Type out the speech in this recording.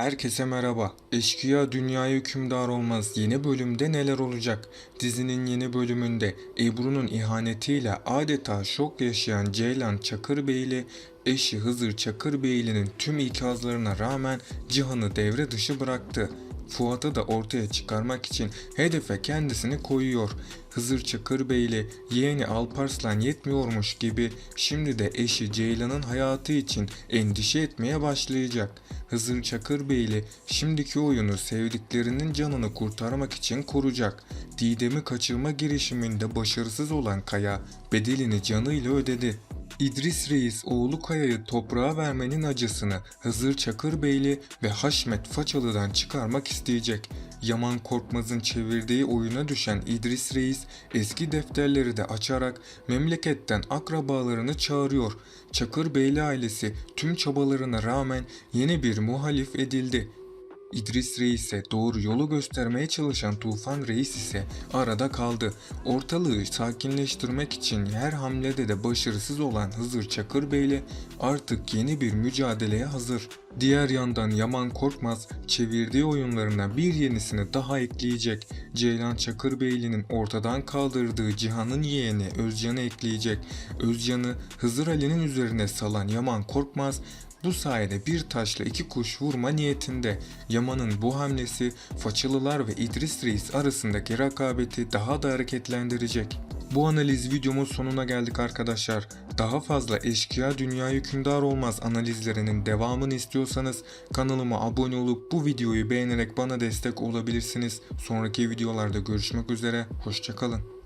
Herkese merhaba. Eşkıya dünyaya hükümdar olmaz yeni bölümde neler olacak? Dizinin yeni bölümünde Ebru'nun ihanetiyle adeta şok yaşayan Ceylan Çakırbeyli eşi Hızır Çakırbeyli'nin tüm ikazlarına rağmen Cihan'ı devre dışı bıraktı. Fuat'ı da ortaya çıkarmak için hedefe kendisini koyuyor. Hızır Çakırbeyli yeğeni Alparslan yetmiyormuş gibi şimdi de eşi Ceylan'ın hayatı için endişe etmeye başlayacak. Hızır Çakırbeyli şimdiki oyunu sevdiklerinin canını kurtarmak için kuracak. Didem'i kaçırma girişiminde başarısız olan Kaya bedelini canıyla ödedi. İdris Reis oğlu Kaya'yı toprağa vermenin acısını Hızır Çakırbeyli ve Haşmet Façalı'dan çıkarmak isteyecek. Yaman Korkmaz'ın çevirdiği oyuna düşen İdris Reis eski defterleri de açarak memleketten akrabalarını çağırıyor. Çakırbeyli ailesi tüm çabalarına rağmen yeni bir muhalif edildi. İdris Reis'e doğru yolu göstermeye çalışan Tufan Reis ise arada kaldı. Ortalığı sakinleştirmek için her hamlede de başarısız olan Hızır Çakırbeyli artık yeni bir mücadeleye hazır. Diğer yandan Yaman Korkmaz çevirdiği oyunlarına bir yenisini daha ekleyecek. Ceylan Çakırbeyli'nin ortadan kaldırdığı Cihan'ın yeğeni Özcan'ı ekleyecek. Özcan'ı Hızır Ali'nin üzerine salan Yaman Korkmaz bu sayede bir taşla iki kuş vurma niyetinde. Yaman'ın bu hamlesi Façılılar ve İdris Reis arasındaki rekabeti daha da hareketlendirecek. Bu analiz videomun sonuna geldik arkadaşlar. Daha fazla eşkıya dünya hükümdar olmaz analizlerinin devamını istiyorsanız kanalıma abone olup bu videoyu beğenerek bana destek olabilirsiniz. Sonraki videolarda görüşmek üzere, hoşçakalın.